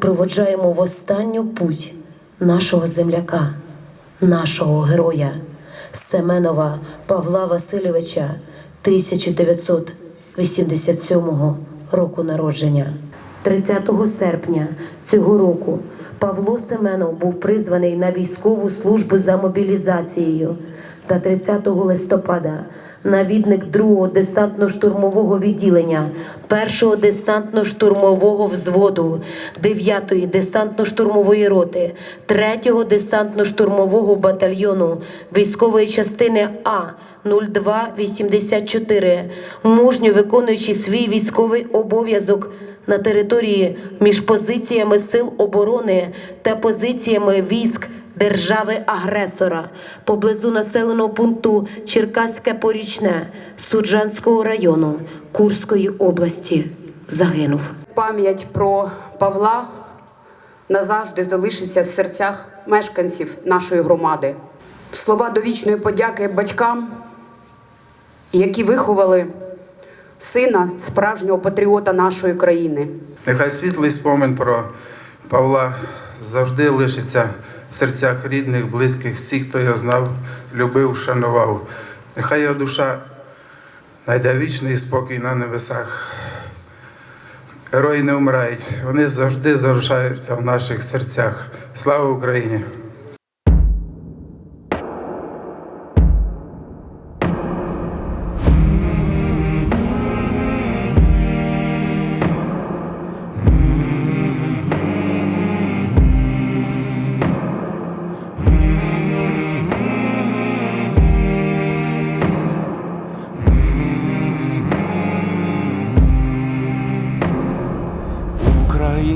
проводжаємо в останню путь нашого земляка, нашого героя Семенова Павла Васильовича 1987 року народження. 30 серпня цього року Павло Семенов був призваний на військову службу за мобілізацією та 30 листопада. Навідник 2-го десантно-штурмового відділення, 1-го десантно-штурмового взводу, 9-ї десантно-штурмової роти, 3-го десантно-штурмового батальйону військової частини А 0284, мужньо виконуючи свій військовий обов'язок на території між позиціями сил оборони та позиціями військ держави-агресора поблизу населеного пункту Черкаське Порічне Суджанського району Курської області загинув. Пам'ять про Павла назавжди залишиться в серцях мешканців нашої громади. Слова довічної подяки батькам, які виховали сина справжнього патріота нашої країни. Нехай світлий спомин про Павла завжди лишиться в серцях рідних, близьких, всіх, хто його знав, любив, шанував. Нехай його душа знайде вічний спокій на небесах. Герої не вмирають, вони завжди залишаються в наших серцях. Слава Україні!